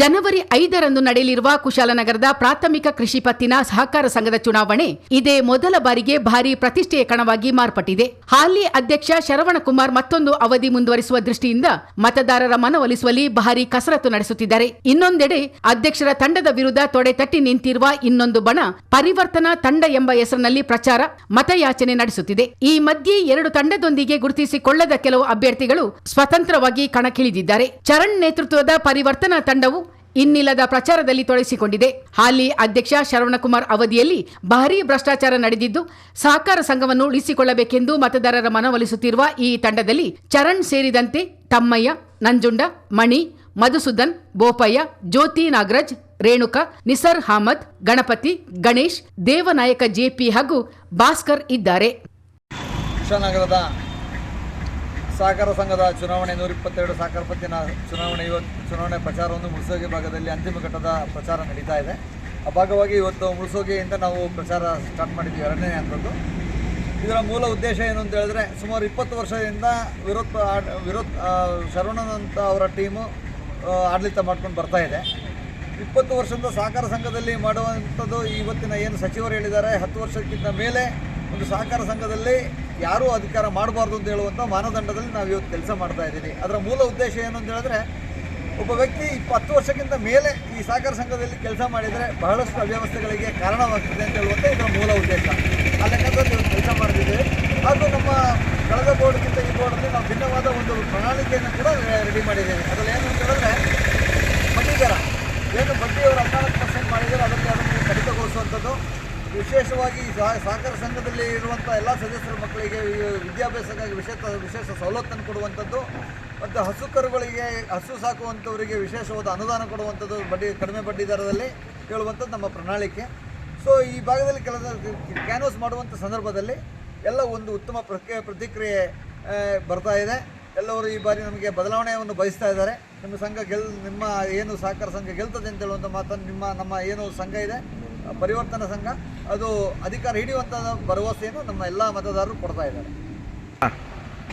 ಜನವರಿ ಐದರಂದು ನಡೆಯಲಿರುವ ಕುಶಾಲನಗರದ ಪ್ರಾಥಮಿಕ ಕೃಷಿ ಪತ್ತಿನ ಸಹಕಾರ ಸಂಘದ ಚುನಾವಣೆ ಇದೇ ಮೊದಲ ಬಾರಿಗೆ ಭಾರಿ ಪ್ರತಿಷ್ಠೆಯ ಕಣವಾಗಿ ಮಾರ್ಪಟ್ಟಿದೆ. ಹಾಲಿ ಅಧ್ಯಕ್ಷ ಶರವಣಕುಮಾರ್ ಮತ್ತೊಂದು ಅವಧಿ ಮುಂದುವರಿಸುವ ದೃಷ್ಟಿಯಿಂದ ಮತದಾರರ ಮನವೊಲಿಸುವಲ್ಲಿ ಭಾರಿ ಕಸರತ್ತು ನಡೆಸುತ್ತಿದ್ದಾರೆ. ಇನ್ನೊಂದೆಡೆ ಅಧ್ಯಕ್ಷರ ತಂಡದ ವಿರುದ್ಧ ತೊಡೆ ತಟ್ಟಿ ನಿಂತಿರುವ ಇನ್ನೊಂದು ಬಣ ಪರಿವರ್ತನಾ ತಂಡ ಎಂಬ ಹೆಸರಿನಲ್ಲಿ ಪ್ರಚಾರ, ಮತಯಾಚನೆ ನಡೆಸುತ್ತಿದೆ. ಈ ಮಧ್ಯೆ ಎರಡು ತಂಡದೊಂದಿಗೆ ಗುರುತಿಸಿಕೊಳ್ಳದ ಕೆಲವು ಅಭ್ಯರ್ಥಿಗಳು ಸ್ವತಂತ್ರವಾಗಿ ಕಣಕ್ಕಿಳಿದಿದ್ದಾರೆ. ಚರಣ್ ನೇತೃತ್ವದ ಪರಿವರ್ತನಾ ತಂಡವು ಇನ್ನಿಲ್ಲದ ಪ್ರಚಾರದಲ್ಲಿ ತೊಡಗಿಸಿಕೊಂಡಿದೆ. ಹಾಲಿ ಅಧ್ಯಕ್ಷ ಶರವಣಕುಮಾರ್ ಅವಧಿಯಲ್ಲಿ ಭಾರೀ ಭ್ರಷ್ಟಾಚಾರ ನಡೆದಿದ್ದು, ಸಹಕಾರ ಸಂಘವನ್ನು ಉಳಿಸಿಕೊಳ್ಳಬೇಕೆಂದು ಮತದಾರರ ಮನವೊಲಿಸುತ್ತಿರುವ ಈ ತಂಡದಲ್ಲಿ ಚರಣ್ ಸೇರಿದಂತೆ ತಮ್ಮಯ್ಯ, ನಂಜುಂಡ, ಮಣಿ, ಮಧುಸೂದನ್, ಬೋಪಯ್ಯ, ಜ್ಯೋತಿ ನಾಗರಾಜ್, ರೇಣುಕಾ, ನಿಸರ್ ಅಹಮದ್, ಗಣಪತಿ, ಗಣೇಶ್, ದೇವನಾಯಕ ಜೆಪಿ ಹಾಗೂ ಭಾಸ್ಕರ್ ಇದ್ದಾರೆ. ಸಹಕಾರ ಸಂಘದ ಚುನಾವಣೆ ನೂರ ಇಪ್ಪತ್ತೆರಡು ಸಹಕಾರ ಪತ್ತಿನ ಚುನಾವಣೆ ಇವತ್ತು ಚುನಾವಣೆ ಪ್ರಚಾರವನ್ನು ಮುಳುಸೋಗಿ ಭಾಗದಲ್ಲಿ ಅಂತಿಮ ಘಟ್ಟದ ಪ್ರಚಾರ ನಡೀತಾ ಇದೆ. ಆ ಭಾಗವಾಗಿ ಇವತ್ತು ಮುಳುಸೋಗಿಯಿಂದ ನಾವು ಪ್ರಚಾರ ಸ್ಟಾರ್ಟ್ ಮಾಡಿದ್ವಿ ಎರಡನೇ ಹಂತದ್ದು. ಇದರ ಮೂಲ ಉದ್ದೇಶ ಏನು ಅಂತ ಹೇಳಿದ್ರೆ ಸುಮಾರು ಇಪ್ಪತ್ತು ವರ್ಷದಿಂದ ವಿರೋಧ ವಿರೋಧ ಶರವಣನಂತ ಅವರ ಟೀಮು ಆಡಳಿತ ಮಾಡ್ಕೊಂಡು ಬರ್ತಾ ಇದೆ. ಇಪ್ಪತ್ತು ವರ್ಷದಿಂದ ಸಹಕಾರ ಸಂಘದಲ್ಲಿ ಮಾಡುವಂಥದ್ದು ಇವತ್ತಿನ ಏನು ಸಚಿವರು ಹೇಳಿದ್ದಾರೆ, ಹತ್ತು ವರ್ಷಕ್ಕಿಂತ ಮೇಲೆ ಒಂದು ಸಹಕಾರ ಸಂಘದಲ್ಲಿ ಯಾರೂ ಅಧಿಕಾರ ಮಾಡಬಾರ್ದು ಅಂತ ಹೇಳುವಂಥ ಮಾನದಂಡದಲ್ಲಿ ನಾವು ಇವತ್ತು ಕೆಲಸ ಮಾಡ್ತಾ ಇದ್ದೀವಿ. ಅದರ ಮೂಲ ಉದ್ದೇಶ ಏನು ಅಂತ ಹೇಳಿದ್ರೆ, ಒಬ್ಬ ವ್ಯಕ್ತಿ ಇಪ್ಪತ್ತು ವರ್ಷಕ್ಕಿಂತ ಮೇಲೆ ಈ ಸಹಕಾರ ಸಂಘದಲ್ಲಿ ಕೆಲಸ ಮಾಡಿದರೆ ಬಹಳಷ್ಟು ಅವ್ಯವಸ್ಥೆಗಳಿಗೆ ಕಾರಣವಾಗ್ತದೆ ಅಂತ ಹೇಳುವಂಥ ಇದರ ಮೂಲ ಉದ್ದೇಶ. ಆ ಲೆಕ್ಕದಲ್ಲಿ ಕೆಲಸ ಮಾಡ್ತಿದ್ದೇವೆ. ಹಾಗೂ ನಮ್ಮ ಕಳೆದ ಬೋರ್ಡ್ಗಿಂತ ಈ ಬೋರ್ಡಲ್ಲಿ ನಾವು ಭಿನ್ನವಾದ ಒಂದು ಪ್ರಣಾಳಿಕೆಯನ್ನು ಕೂಡ ರೆಡಿ ಮಾಡಿದ್ದೇವೆ ಅದರಲ್ಲಿ ಏನು ಅಂತ ಹೇಳಿದ್ರೆ ಬಡ್ಡಿ ದರ ಏನು ಬಡ್ಡಿಯವರು ಹದಿನಾಲ್ಕು ಪರ್ಸೆಂಟ್ ಮಾಡಿದರೆ ಅದಕ್ಕೆ ಅದನ್ನು ಕಡಿತಗೊಳಿಸುವಂಥದ್ದು ವಿಶೇಷವಾಗಿ ಈ ಸಹ- ಸಹಕಾರ ಸಂಘದಲ್ಲಿ ಇರುವಂಥ ಎಲ್ಲ ಸದಸ್ಯರ ಮಕ್ಕಳಿಗೆ ವಿದ್ಯಾಭ್ಯಾಸಕ್ಕಾಗಿ ವಿಶೇಷ ವಿಶೇಷ ಸವಲತ್ತನ್ನು ಕೊಡುವಂಥದ್ದು ಮತ್ತು ಹಸು ಕರುಗಳಿಗೆ ಹಸು ಸಾಕುವಂಥವರಿಗೆ ವಿಶೇಷವಾದ ಅನುದಾನ ಕೊಡುವಂಥದ್ದು ಬಡ್ಡಿ ಕಡಿಮೆ ಬಡ್ಡಿ ದರದಲ್ಲಿ ಕೇಳುವಂಥದ್ದು ನಮ್ಮ ಪ್ರಣಾಳಿಕೆ. ಸೊ ಈ ಭಾಗದಲ್ಲಿ ಕೆಲಸ ಕ್ಯಾನ್ವಸ್ ಮಾಡುವಂಥ ಸಂದರ್ಭದಲ್ಲಿ ಎಲ್ಲ ಒಂದು ಉತ್ತಮ ಪ್ರಕ್ರಿಯೆ ಪ್ರತಿಕ್ರಿಯೆ ಬರ್ತಾ ಇದೆ. ಎಲ್ಲವರು ಈ ಬಾರಿ ನಮಗೆ ಬದಲಾವಣೆಯನ್ನು ಬಯಸ್ತಾ ಇದ್ದಾರೆ. ನಿಮ್ಮ ಸಂಘ ಗೆಲ್, ನಿಮ್ಮ ಏನು ಸಹಕಾರ ಸಂಘ ಗೆಲ್ತದೆ ಅಂತ ಹೇಳುವಂಥ ಮಾತನ್ನು ನಿಮ್ಮ, ನಮ್ಮ ಏನು ಸಂಘ ಇದೆ ಪರಿವರ್ತನಾ ಸಂಘ, ಅದು ಅಧಿಕಾರ ಹಿಡಿಯುವಂಥ ಭರವಸೆಯನ್ನು ನಮ್ಮ ಎಲ್ಲ ಮತದಾರರು ಕೊಡ್ತಾ ಇದ್ದಾರೆ.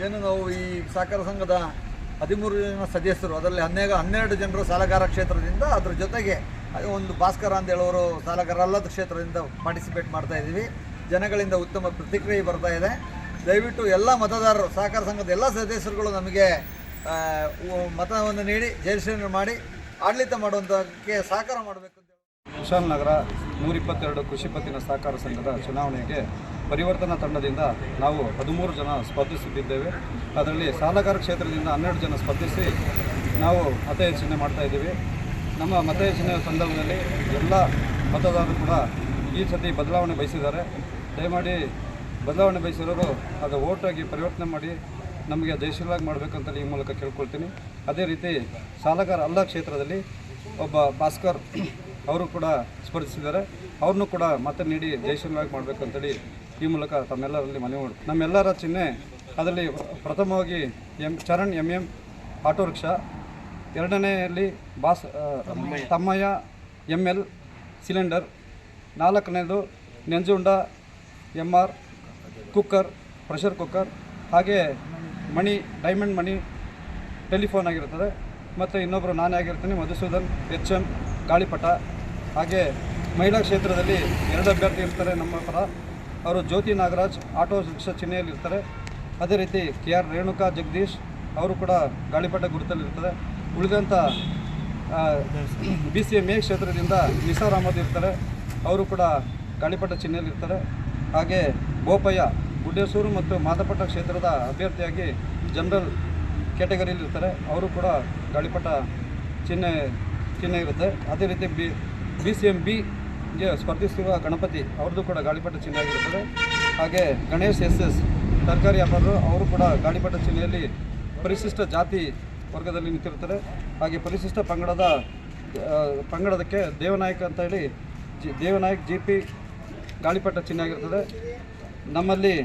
ಏನು ನಾವು ಈ ಸಹಕಾರ ಸಂಘದ ಹದಿಮೂರು ಜನ ಸದಸ್ಯರು, ಅದರಲ್ಲಿ ಹನ್ನೆರಡು ಹನ್ನೆರಡು ಜನರು ಸಾಲಗಾರ ಕ್ಷೇತ್ರದಿಂದ, ಅದ್ರ ಜೊತೆಗೆ ಒಂದು ಭಾಸ್ಕರ ಅಂತ ಹೇಳೋರು ಸಾಲಗಾರ ಅಲ್ಲದ ಕ್ಷೇತ್ರದಿಂದ ಪಾರ್ಟಿಸಿಪೇಟ್ ಮಾಡ್ತಾ ಇದ್ದೀವಿ. ಜನಗಳಿಂದ ಉತ್ತಮ ಪ್ರತಿಕ್ರಿಯೆ ಬರ್ತಾ ಇದೆ. ದಯವಿಟ್ಟು ಎಲ್ಲ ಮತದಾರರು, ಸಹಕಾರ ಸಂಘದ ಎಲ್ಲ ಸದಸ್ಯರುಗಳು ನಮಗೆ ಮತವನ್ನು ನೀಡಿ ಜಯಶ್ರೀ ಮಾಡಿ, ಆಡಳಿತ ಮಾಡುವಂಥಕ್ಕೆ ಸಹಕಾರ ಮಾಡಬೇಕು. ಅಂತ ನಗರ ನೂರಿಪ್ಪತ್ತೆರಡು ಕೃಷಿ ಪತ್ತಿನ ಸಹಕಾರ ಸಂಘದ ಚುನಾವಣೆಗೆ ಪರಿವರ್ತನಾ ತಂಡದಿಂದ ನಾವು ಹದಿಮೂರು ಜನ ಸ್ಪರ್ಧಿಸುತ್ತಿದ್ದೇವೆ. ಅದರಲ್ಲಿ ಸಾಲಗಾರ ಕ್ಷೇತ್ರದಿಂದ ಹನ್ನೆರಡು ಜನ ಸ್ಪರ್ಧಿಸಿ ನಾವು ಮತಯಾಚನೆ ಮಾಡ್ತಾ ಇದ್ದೀವಿ. ನಮ್ಮ ಮತಯಾಚನೆ ಸಂದರ್ಭದಲ್ಲಿ ಎಲ್ಲ ಮತದಾರರು ಕೂಡ ಈ ಸತಿ ಬದಲಾವಣೆ ಬಯಸಿದ್ದಾರೆ. ದಯಮಾಡಿ ಬದಲಾವಣೆ ಬಯಸಿರೋರು ಅದು ಓಟಾಗಿ ಪರಿವರ್ತನೆ ಮಾಡಿ ನಮಗೆ ಜಯಶೀಲಾಗಿ ಮಾಡಬೇಕಂತ ಈ ಮೂಲಕ ಕೇಳ್ಕೊಳ್ತೀನಿ. ಅದೇ ರೀತಿ ಸಾಲಗಾರ ಅಲ್ಲ ಕ್ಷೇತ್ರದಲ್ಲಿ ಒಬ್ಬ ಭಾಸ್ಕರ್ ಅವರು ಕೂಡ ಸ್ಪರ್ಧಿಸಿದ್ದಾರೆ. ಅವ್ರನ್ನೂ ಕೂಡ ಮತ್ತೆ ನೀಡಿ ಜಯಶೀಲವಾಗಿ ಮಾಡಬೇಕಂತೇಳಿ ಈ ಮೂಲಕ ತಮ್ಮೆಲ್ಲರಲ್ಲಿ ಮನವಿ ಮಾಡಿ, ನಮ್ಮೆಲ್ಲರ ಚಿಹ್ನೆ ಅದರಲ್ಲಿ ಪ್ರಥಮವಾಗಿ M, Charan M M auto rickshaw ಎರಡನೆಯಲ್ಲಿ boss Thammaiah M L cylinder, ನಾಲ್ಕನೇದು Nanjunda M R cooker, pressure cooker, ಹಾಗೆ ಮಣಿ, ಡೈಮಂಡ್ ಮಣಿ ಟೆಲಿಫೋನ್ ಆಗಿರ್ತದೆ ಮತ್ತು ಇನ್ನೊಬ್ಬರು ನಾನೇ ಆಗಿರ್ತೀನಿ, ಮಧುಸೂದನ್, ಎಚ್ ಎಂ ಗಾಳಿಪಟ. ಹಾಗೆ ಮಹಿಳಾ ಕ್ಷೇತ್ರದಲ್ಲಿ ಎರಡು ಅಭ್ಯರ್ಥಿ ಇರ್ತಾರೆ ನಮ್ಮ ಪರ ಅವರು ಜ್ಯೋತಿ ನಾಗರಾಜ್ ಆಟೋ ರಿಕ್ಷಾ ಚಿಹ್ನೆಯಲ್ಲಿರ್ತಾರೆ. ಅದೇ ರೀತಿ ಕೆ ಆರ್ ರೇಣುಕಾ ಜಗದೀಶ್ ಅವರು ಕೂಡ ಗಾಳಿಪಟ ಗುರುತಲ್ಲಿರ್ತಾರೆ ಉಳಿದಂಥ ಬಿ ಸಿ ಎಂ ಎ ಕ್ಷೇತ್ರದಿಂದ ನಿಸಾರ್ ಅಹಮದ್ ಇರ್ತಾರೆ. ಅವರು ಕೂಡ ಗಾಳಿಪಟ ಚಿಹ್ನೆಯಲ್ಲಿರ್ತಾರೆ. ಹಾಗೆ ಬೋಪಯ್ಯ, ಗುಡ್ಡೇಸೂರು ಮತ್ತು ಮಾದಪಟ್ಟ ಕ್ಷೇತ್ರದ ಅಭ್ಯರ್ಥಿಯಾಗಿ ಜನರಲ್ ಕ್ಯಾಟಗರಿಯಲ್ಲಿರ್ತಾರೆ. ಅವರು ಕೂಡ ಗಾಳಿಪಟ್ಟ ಚಿಹ್ನೆ ಚಿಹ್ನೆ ಇರುತ್ತೆ. ಅದೇ ರೀತಿ ಬಿ ಬಿ ಸಿ ಎಂ ಬಿಗೆ ಸ್ಪರ್ಧಿಸಿರುವ ಗಣಪತಿ, ಅವ್ರದ್ದು ಕೂಡ ಗಾಳಿಪಟ ಚಿಹ್ನೆ ಆಗಿರುತ್ತದೆ. ಹಾಗೆ ಗಣೇಶ್ ಎಸ್ ಎಸ್ ತರಕಾರಿ ವ್ಯಾಪಾರರು, ಅವರು ಕೂಡ ಗಾಳಿಪಟ ಚಿಹ್ನೆಯಲ್ಲಿ ಪರಿಶಿಷ್ಟ ಜಾತಿ ವರ್ಗದಲ್ಲಿ ನಿಂತಿರ್ತಾರೆ ಹಾಗೆ ಪರಿಶಿಷ್ಟ ಪಂಗಡದ ಪಂಗಡದಕ್ಕೆ ದೇವನಾಯಕ ಅಂತ ಹೇಳಿ ಜಿ, ದೇವನಾಯಕ್ ಜಿ ಪಿ ಗಾಳಿಪಟ ಚಿಹ್ನೆ ಆಗಿರ್ತದೆ ನಮ್ಮಲ್ಲಿ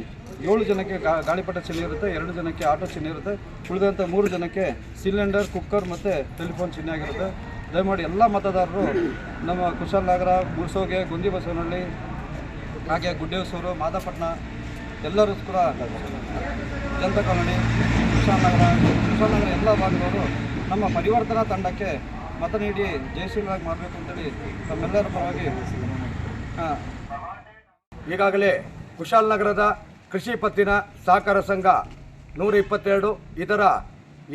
ಏಳು ಜನಕ್ಕೆ ಗಾ, ಗಾಳಿಪಟ ಚಿಹ್ನೆ ಇರುತ್ತೆ, ಎರಡು ಜನಕ್ಕೆ ಆಟೋ ಚಿಹ್ನೆ ಇರುತ್ತೆ. ಉಳಿದಂಥ ಮೂರು ಜನಕ್ಕೆ ಸಿಲಿಂಡರ್, ಕುಕ್ಕರ್ ಮತ್ತು ಟೆಲಿಫೋನ್ ಚಿಹ್ನೆ ಆಗಿರುತ್ತೆ. ದಯಮಾಡಿ ಎಲ್ಲ ಮತದಾರರು ನಮ್ಮ ಕುಶಾಲನಗರ ಮುಳ್ಸೋಗೆ ಗುಂದಿ ಬಸವನಹಳ್ಳಿ, ಹಾಗೆ ಗುಡ್ಡೇಸೂರು ಮಾದಪಟ್ಟಣ, ಎಲ್ಲರೂ ಕೂಡ ಜನತಾ ಕಾಲೋನಿ ಕುಶಾಲನಗರ ಕುಶಾಲನಗರ ಎಲ್ಲ ಭಾಗದವರು ನಮ್ಮ ಪರಿವರ್ತನಾ ತಂಡಕ್ಕೆ ಮತ ನೀಡಿ ಜಯಶೀಲರಾಗಿ ಮಾಡಬೇಕು ಅಂತೇಳಿ ತಮ್ಮೆಲ್ಲರ ಪರವಾಗಿ ಈಗಾಗಲೇ ಕುಶಾಲನಗರದ ಕೃಷಿ ಪತ್ತಿನ ಸಹಕಾರ ಸಂಘ ನೂರ ಇಪ್ಪತ್ತೆರಡು, ಇದರ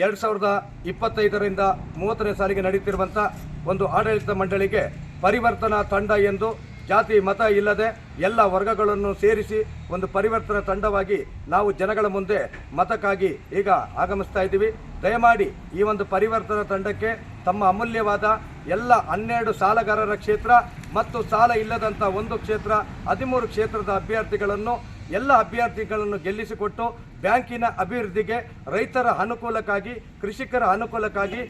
ಎರಡು ಸಾವಿರದ ಇಪ್ಪತ್ತೈದರಿಂದ ಮೂವತ್ತನೇ ಸಾಲಿಗೆ ನಡೀತಿರುವಂಥ ಒಂದು ಆಡಳಿತ ಮಂಡಳಿಗೆ ಪರಿವರ್ತನಾ ತಂಡ ಎಂದು ಜಾತಿ, ಮತ ಇಲ್ಲದೆ ಎಲ್ಲ ವರ್ಗಗಳನ್ನು ಸೇರಿಸಿ ಒಂದು ಪರಿವರ್ತನಾ ತಂಡವಾಗಿ ನಾವು ಜನಗಳ ಮುಂದೆ ಮತಕ್ಕಾಗಿ ಈಗ ಆಗಮಿಸ್ತಾ ಇದ್ದೀವಿ. ದಯಮಾಡಿ ಈ ಒಂದು ಪರಿವರ್ತನಾ ತಂಡಕ್ಕೆ ತಮ್ಮ ಅಮೂಲ್ಯವಾದ ಎಲ್ಲ ಹನ್ನೆರಡು ಸಾಲಗಾರರ ಕ್ಷೇತ್ರ ಮತ್ತು ಸಾಲ ಇಲ್ಲದಂಥ ಒಂದು ಕ್ಷೇತ್ರ, ಹದಿಮೂರು ಕ್ಷೇತ್ರದ ಅಭ್ಯರ್ಥಿಗಳನ್ನು ಎಲ್ಲ ಅಭ್ಯರ್ಥಿಗಳನ್ನು ಗೆಲ್ಲಿಸಿಕೊಟ್ಟು ಬ್ಯಾಂಕಿನ ಅಭಿವೃದ್ಧಿಗೆ ರೈತರ ಅನುಕೂಲಕ್ಕಾಗಿ, ಕೃಷಿಕರ ಅನುಕೂಲಕ್ಕಾಗಿ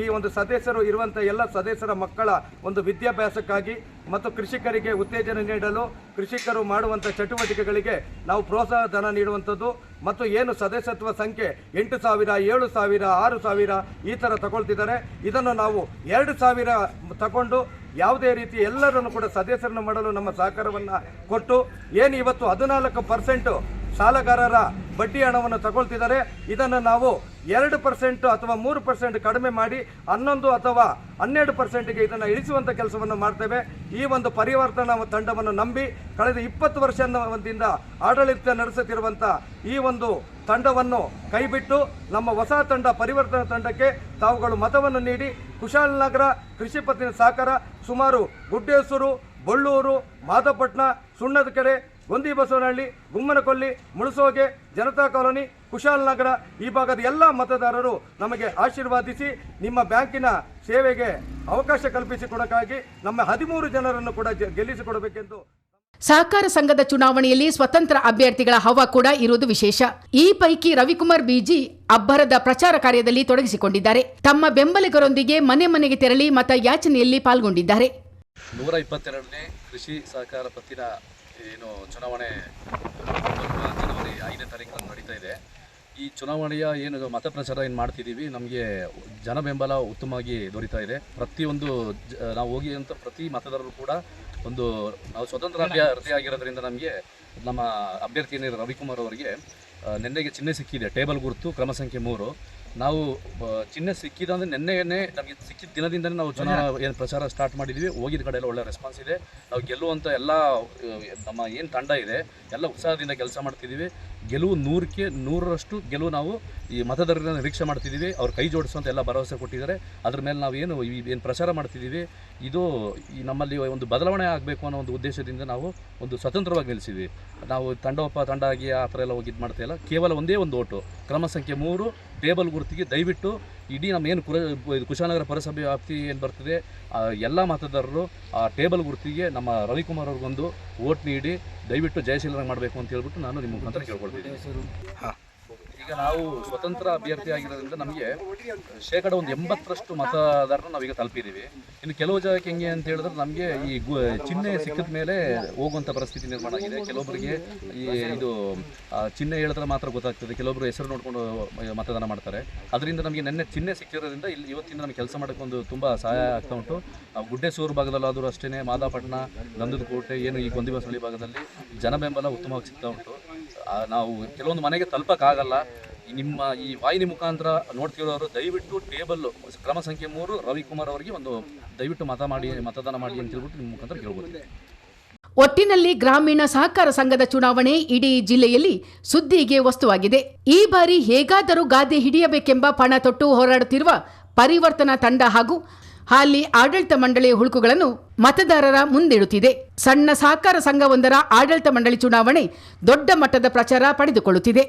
ಈ ಒಂದು ಸದಸ್ಯರು ಇರುವಂಥ ಎಲ್ಲ ಸದಸ್ಯರ ಮಕ್ಕಳ ಒಂದು ವಿದ್ಯಾಭ್ಯಾಸಕ್ಕಾಗಿ ಮತ್ತು ಕೃಷಿಕರಿಗೆ ಉತ್ತೇಜನ ನೀಡಲು ಕೃಷಿಕರು ಮಾಡುವಂಥ ಚಟುವಟಿಕೆಗಳಿಗೆ ನಾವು ಪ್ರೋತ್ಸಾಹ ಧನ ನೀಡುವಂಥದ್ದು ಮತ್ತು ಏನು ಸದಸ್ಯತ್ವ ಸಂಖ್ಯೆ ಎಂಟು ಸಾವಿರ, ಏಳು ಸಾವಿರ, ಆರು ಸಾವಿರ ಈ ಥರ ತಗೊಳ್ತಿದ್ದಾರೆ. ಇದನ್ನು ನಾವು ಎರಡು ಸಾವಿರ ತಗೊಂಡು ಯಾವುದೇ ರೀತಿ ಎಲ್ಲರನ್ನು ಕೂಡ ಸದಸ್ಯರನ್ನು ಮಾಡಲು ನಮ್ಮ ಸಹಕಾರವನ್ನು ಕೊಟ್ಟು ಏನು ಇವತ್ತು ಹದಿನಾಲ್ಕು ಪರ್ಸೆಂಟು ಸಾಲಗಾರರ ಬಡ್ಡಿ ಹಣವನ್ನು ತಗೊಳ್ತಿದ್ದಾರೆ, ಇದನ್ನು ನಾವು ಎರಡು ಪರ್ಸೆಂಟ್ ಅಥವಾ ಮೂರು ಪರ್ಸೆಂಟ್ ಕಡಿಮೆ ಮಾಡಿ ಹನ್ನೊಂದು ಅಥವಾ ಹನ್ನೆರಡು ಪರ್ಸೆಂಟ್ಗೆ ಇದನ್ನು ಇಳಿಸುವಂಥ ಕೆಲಸವನ್ನು ಮಾಡ್ತೇವೆ. ಈ ಒಂದು ಪರಿವರ್ತನಾ ತಂಡವನ್ನು ನಂಬಿ, ಕಳೆದ ಇಪ್ಪತ್ತು ವರ್ಷದಿಂದ ಆಡಳಿತ ನಡೆಸುತ್ತಿರುವಂಥ ಈ ಒಂದು ತಂಡವನ್ನು ಕೈಬಿಟ್ಟು ನಮ್ಮ ಹೊಸ ತಂಡ, ಪರಿವರ್ತನಾ ತಂಡಕ್ಕೆ ತಾವುಗಳು ಮತವನ್ನು ನೀಡಿ ಕುಶಾಲನಗರ ಕೃಷಿ ಪತ್ತಿನ ಸಹಕಾರ ಸುಮಾರು ಗುಡ್ಡೇಸೂರು, ಬಳ್ಳೂರು ಮಾದಪಟ್ಟಣ ಸುಣ್ಣದಕೆರೆ ಗೊಂದಿ ಬಸವನಹಳ್ಳಿ ಗುಮ್ಮನಕೊಲ್ಲಿ, ಮುಳಸೋಗೆ, ಜನತಾ ಕಾಲೋನಿ ಕುಶಾಲನಗರ ಈ ಭಾಗದ ಎಲ್ಲ ಮತದಾರರು ನಮಗೆ ಆಶೀರ್ವಾದಿಸಿ ನಿಮ್ಮ ಬ್ಯಾಂಕಿನ ಸೇವೆಗೆ ಅವಕಾಶ ಕಲ್ಪಿಸಿಕೊಡಕ್ಕಾಗಿ ನಮ್ಮ ಹದಿಮೂರು ಜನರನ್ನು ಕೂಡ ಗೆಲ್ಲಿಸಿಕೊಡಬೇಕೆಂದು ಸಹಕಾರ ಸಂಘದ ಚುನಾವಣೆಯಲ್ಲಿ ಸ್ವತಂತ್ರ ಅಭ್ಯರ್ಥಿಗಳ ಹವಾ ಕೂಡ ಇರುವುದು ವಿಶೇಷ. ಈ ಪೈಕಿ ರವಿಕುಮಾರ್ ಬಿಜಿ ಅಬ್ಬರದ ಪ್ರಚಾರ ಕಾರ್ಯದಲ್ಲಿ ತೊಡಗಿಸಿಕೊಂಡಿದ್ದಾರೆ. ತಮ್ಮ ಬೆಂಬಲಿಗರೊಂದಿಗೆ ಮನೆ ಮನೆಗೆ ತೆರಳಿ ಮತ ಯಾಚನೆಯಲ್ಲಿ ಪಾಲ್ಗೊಂಡಿದ್ದಾರೆ. ನೂರ ಇಪ್ಪತ್ತೆರಡನೇ ಕೃಷಿ ಸಹಕಾರ ಪತ್ತಿನ, ಏನು, ಚುನಾವಣೆ ಜನವರಿ ಐದನೇ ತಾರೀಕು ನಡೀತಾ ಇದೆ. ಈ ಚುನಾವಣೆಯ ಏನು ಮತ ಪ್ರಚಾರ ಏನು ಮಾಡ್ತಿದ್ದೀವಿ, ನಮಗೆ ಜನ ಬೆಂಬಲ ಉತ್ತಮವಾಗಿ ದೊರೀತಾ ಇದೆ. ಪ್ರತಿಯೊಂದು ನಾವು ಹೋಗಿ ಅಂತ ಪ್ರತಿ ಮತದಾರರು ಕೂಡ ಒಂದು ನಾವು ಸ್ವತಂತ್ರ ಅಭ್ಯರ್ಥಿ ಆಗಿರೋದ್ರಿಂದ ನಮಗೆ ನಮ್ಮ ಅಭ್ಯರ್ಥಿ ಏನಿದೆ ರವಿಕುಮಾರ್ ಅವರಿಗೆ ನಿನ್ನೆಗೆ ಚಿಹ್ನೆ ಸಿಕ್ಕಿದೆ. ಟೇಬಲ್ ಗುರುತು ಕ್ರಮ ಸಂಖ್ಯೆ ಮೂರು. ನಾವು ಚಿನ್ನ ಚಿಹ್ನೆ ಸಿಕ್ಕಿದ ಅಂದರೆ ನಿನ್ನೆನೇ ನಮಗೆ ಸಿಕ್ಕಿದ ದಿನದಿಂದಲೇ ನಾವು ಚುನಾವಣಾ ಏನು ಪ್ರಚಾರ ಸ್ಟಾರ್ಟ್ ಮಾಡಿದ್ವಿ. ಹೋಗಿದ ಕಡೆ ಎಲ್ಲ ಒಳ್ಳೆ ರೆಸ್ಪಾನ್ಸ್ ಇದೆ. ನಾವು ಗೆಲ್ಲುವಂಥ ಎಲ್ಲ ನಮ್ಮ ಏನು ತಂಡ ಇದೆ ಎಲ್ಲ ಉತ್ಸಾಹದಿಂದ ಕೆಲಸ ಮಾಡ್ತಿದ್ದೀವಿ ಗೆಲುವು ನೂರಕ್ಕೆ ನೂರರಷ್ಟು ಗೆಲುವು ನಾವು ಈ ಮತದಾರರನ್ನ ನಿರೀಕ್ಷೆ ಮಾಡ್ತಿದ್ದೀವಿ ಅವ್ರು ಕೈ ಜೋಡಿಸುವಂಥ ಎಲ್ಲ ಭರವಸೆ ಕೊಟ್ಟಿದ್ದಾರೆ. ಅದ್ರ ಮೇಲೆ ನಾವು ಏನು ಏನು ಪ್ರಚಾರ ಮಾಡ್ತಿದ್ದೀವಿ ಇದು ಈ ನಮ್ಮಲ್ಲಿ ಒಂದು ಬದಲಾವಣೆ ಆಗಬೇಕು ಅನ್ನೋ ಒಂದು ಉದ್ದೇಶದಿಂದ ನಾವು ಒಂದು ಸ್ವತಂತ್ರವಾಗಿ ನಿಲ್ಲಿಸಿದ್ವಿ ನಾವು ತಂಡೋಪ ತಂಡ ಆಗಿ ಆ ಥರ ಎಲ್ಲ ಹೋಗಿದ್ದು ಮಾಡ್ತಾ ಇಲ್ಲ. ಕೇವಲ ಒಂದೇ ಒಂದು ಓಟು. ಕ್ರಮ ಸಂಖ್ಯೆ ಮೂರು ಟೇಬಲ್ ಗುರುತಿಗೆ ದಯವಿಟ್ಟು ಇಡೀ ನಮ್ಮ ಏನು ಕುರ ಇದು ಕುಶಾಲನಗರ ಪುರಸಭೆ ವ್ಯಾಪ್ತಿ ಏನು ಬರ್ತದೆ ಎಲ್ಲ ಮತದಾರರು ಆ ಟೇಬಲ್ ಗುರುತಿಗೆ ನಮ್ಮ ರವಿಕುಮಾರ್ ಅವ್ರಿಗೊಂದು ಓಟ್ ನೀಡಿ ದಯವಿಟ್ಟು ಜಯಶೀಲನ ಮಾಡಬೇಕು ಅಂತ ಹೇಳ್ಬಿಟ್ಟು ನಾನು ನಿಮ್ಮ ಮುಖಾಂತರ ಕೇಳ್ಕೊಳ್ತೀನಿ. ಈಗ ನಾವು ಸ್ವತಂತ್ರ ಅಭ್ಯರ್ಥಿ ಆಗಿರೋದ್ರಿಂದ ನಮಗೆ ಶೇಕಡ ಒಂದು ಎಂಬತ್ತರಷ್ಟು ಮತದಾರರು ನಾವೀಗ ತಲುಪಿದ್ದೀವಿ. ಇನ್ನು ಕೆಲವು ಜಾಗಕ್ಕೆ ಹೆಂಗೆ ಅಂತ ಹೇಳಿದ್ರೆ ನಮಗೆ ಈ ಗು, ಚಿಹ್ನೆ ಸಿಕ್ಕಿದ ಮೇಲೆ ಹೋಗುವಂಥ ಪರಿಸ್ಥಿತಿ ನಿರ್ಮಾಣ ಆಗಿದೆ. ಕೆಲವೊಬ್ಬರಿಗೆ ಈ ಇದು ಚಿಹ್ನೆ ಹೇಳಿದ್ರೆ ಮಾತ್ರ ಗೊತ್ತಾಗ್ತದೆ. ಕೆಲವೊಬ್ಬರು ಹೆಸರು ನೋಡಿಕೊಂಡು ಮತದಾನ ಮಾಡ್ತಾರೆ. ಅದರಿಂದ ನಮಗೆ ನೆನ್ನೆ ಚಿಹ್ನೆ ಸಿಕ್ಕಿರೋದ್ರಿಂದ ಇಲ್ಲಿ ಇವತ್ತಿಂದ ನಮಗೆ ಕೆಲಸ ಮಾಡೋಕ್ಕೊಂದು ತುಂಬ ಸಹಾಯ ಆಗ್ತಾ ಉಂಟು. ಗುಡ್ಡೆಸೂರು ಭಾಗದಲ್ಲಾದರೂ ಅಷ್ಟೇ ಮಾದಾಪಟ್ಟಣ ಗಂಧದ ಕೋಟೆ, ಏನು ಈ ಗೊಂದಿಬಸಳಿ ಭಾಗದಲ್ಲಿ ಜನ ಬೆಂಬಲ ಉತ್ತಮವಾಗಿ ಸಿಗ್ತಾ ಉಂಟು. ನಾವು ಕೆಲವೊಂದು ಮನೆಗೆ ತಲುಪಕ್ಕಾಗಲ್ಲ. ನಿಮ್ಮ ಈ ವಾಹಿನಿ ಮುಖಾಂತರ ನೋಡ್ತಿರೋರು, ದಯವಿಟ್ಟು ಟೇಬಲ್ ಕ್ರಮ ಸಂಖ್ಯೆ ಮೂರು, ರವಿಕುಮಾರ್ ಅವರಿಗೆ ಒಂದು ದಯವಿಟ್ಟು ಮತ ಮಾಡಿ, ಮತದಾನ ಮಾಡಿ ಅಂತ ಹೇಳ್ಬಿಟ್ಟು ನಿಮ್ಮ ಮುಖಾಂತರ ಕೇಳ್ಬೋದು. ಒಟ್ಟಿನಲ್ಲಿ ಗ್ರಾಮೀಣ ಸಹಕಾರ ಸಂಘದ ಚುನಾವಣೆ ಇಡೀ ಜಿಲ್ಲೆಯಲ್ಲಿ ಸುದ್ದಿಗೆ ವಸ್ತುವಾಗಿದೆ. ಈ ಬಾರಿ ಹೇಗಾದರೂ ಗಾದೆ ಹಿಡಿಯಬೇಕೆಂಬ ಪಣ ತೊಟ್ಟು ಹೋರಾಡುತ್ತಿರುವ ಪರಿವರ್ತನಾ ತಂಡ ಹಾಗೂ ಹಾಲಿ ಆಡಳಿತ ಮಂಡಳಿಯ ಹುಳುಕುಗಳನ್ನು ಮತದಾರರ ಮುಂದಿಡುತ್ತಿದೆ. ಸಣ್ಣ ಸಹಕಾರ ಸಂಘವೊಂದರ ಆಡಳಿತ ಮಂಡಳಿ ಚುನಾವಣೆ ದೊಡ್ಡ ಮಟ್ಟದ ಪ್ರಚಾರ ಪಡೆದುಕೊಳ್ಳುತ್ತಿದೆ.